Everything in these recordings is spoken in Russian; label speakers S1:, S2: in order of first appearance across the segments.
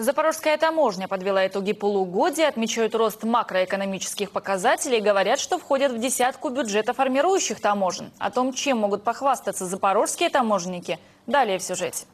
S1: Запорожская таможня подвела итоги полугодия, отмечают рост макроэкономических показателей говорят, что входят в десятку бюджетоформирующих таможен. О том, чем могут похвастаться запорожские таможенники, далее в сюжете.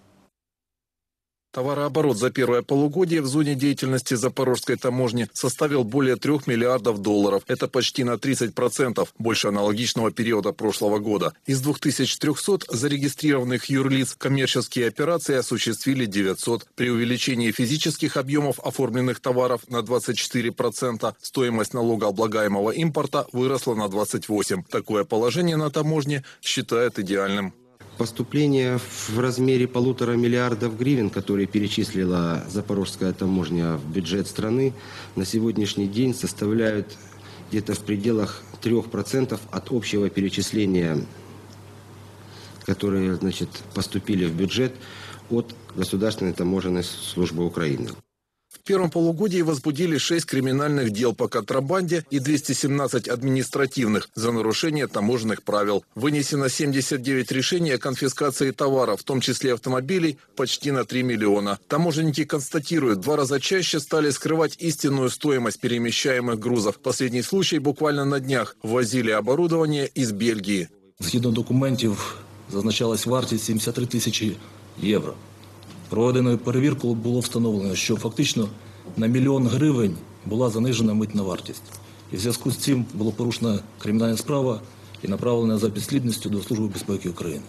S2: Товарооборот за первое полугодие в зоне деятельности Запорожской таможни составил более 3 миллиардов долларов. Это почти на 30% больше аналогичного периода прошлого года. Из 2300 зарегистрированных юрлиц коммерческие операции осуществили 900. При увеличении физических объемов оформленных товаров на 24% стоимость налогооблагаемого импорта выросла на 28%. Такое положение на таможне считают идеальным.
S3: Поступления в размере полутора миллиардов гривен, которые перечислила Запорожская таможня в бюджет страны, на сегодняшний день составляют где-то в пределах 3% от общего перечисления, которые значит, поступили в бюджет от Государственной таможенной службы Украины
S2: В первом полугодии возбудили 6 криминальных дел по контрабанде и 217 административных за нарушение таможенных правил. Вынесено 79 решений о конфискации товаров, в том числе автомобилей, почти на 3 миллиона. Таможенники констатируют, два раза чаще стали скрывать истинную стоимость перемещаемых грузов. Последний случай буквально на днях. Ввозили оборудование из Бельгии.
S4: Згідно документів, зазначалась вартість 73 тисячі євро. Проведеною перевіркою було встановлено, що фактично на мільйон гривень була занижена митна вартість. І в зв'язку з цим було порушена кримінальна справа і направлена за підслідністю до Служби безпеки України.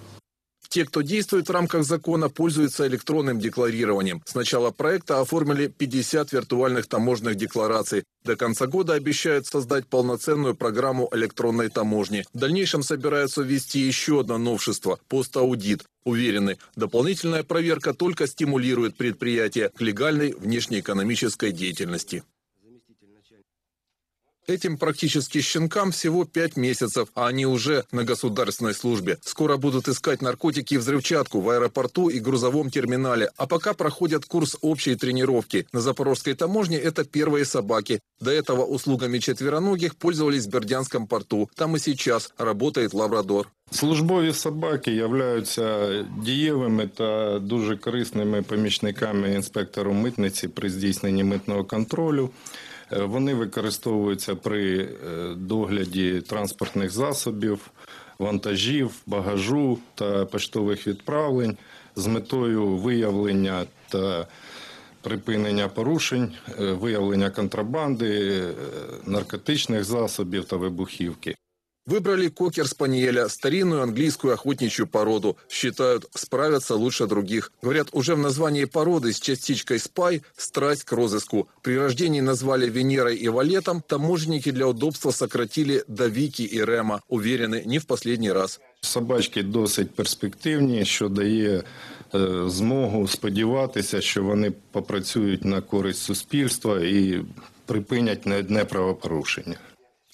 S2: Те, кто действует в рамках закона, пользуются электронным декларированием. С начала проекта оформили 50 виртуальных таможенных деклараций. До конца года обещают создать полноценную программу электронной таможни. В дальнейшем собираются ввести еще одно новшество – поstaудит. Уверены, дополнительная проверка только стимулирует предприятия к легальной внешнеэкономической деятельности. Этим практически щенкам всего 5 месяцев, а они уже на государственной службе. Скоро будут искать наркотики и взрывчатку в аэропорту и грузовом терминале, а пока проходят курс общей тренировки. На Запорожской таможне это первые собаки. До этого услугами четвероногих пользовались в Бердянском порту. Там и сейчас работает лабрадор.
S5: Службові собаки являються дієвими та дуже корисними помічниками інспектору митниці при здійсненні митного контролю. Е, Вони використовуються при е, догляді транспортних засобів, вантажів, багажу та поштових відправлень з метою виявлення та припинення порушень, е, виявлення контрабанди, наркотичних засобів та вибухівки.
S2: Выбрали кокер-спаниеля, старинную английскую охотничью породу. Считают, справятся лучше других. Говорят, уже в названии породы с частичкой «спай» – страсть к розыску. При рождении назвали Венерой и Валетом, таможенники для удобства сократили до Вики и Рема. Уверены, не в последний раз.
S5: Собачки досить перспективні, що дає е, змогу сподіватися, що вони попрацюють на користь суспільства і припинять не одне правопорушення.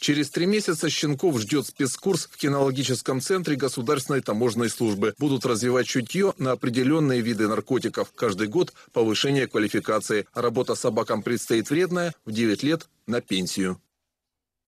S2: Через три месяца щенков ждет спецкурс в кинологическом центре Государственной таможенной службы. Будут развивать чутье на определенные виды наркотиков. Каждый год повышение квалификации. Работа собакам предстоит вредная, в 9 лет на пенсию.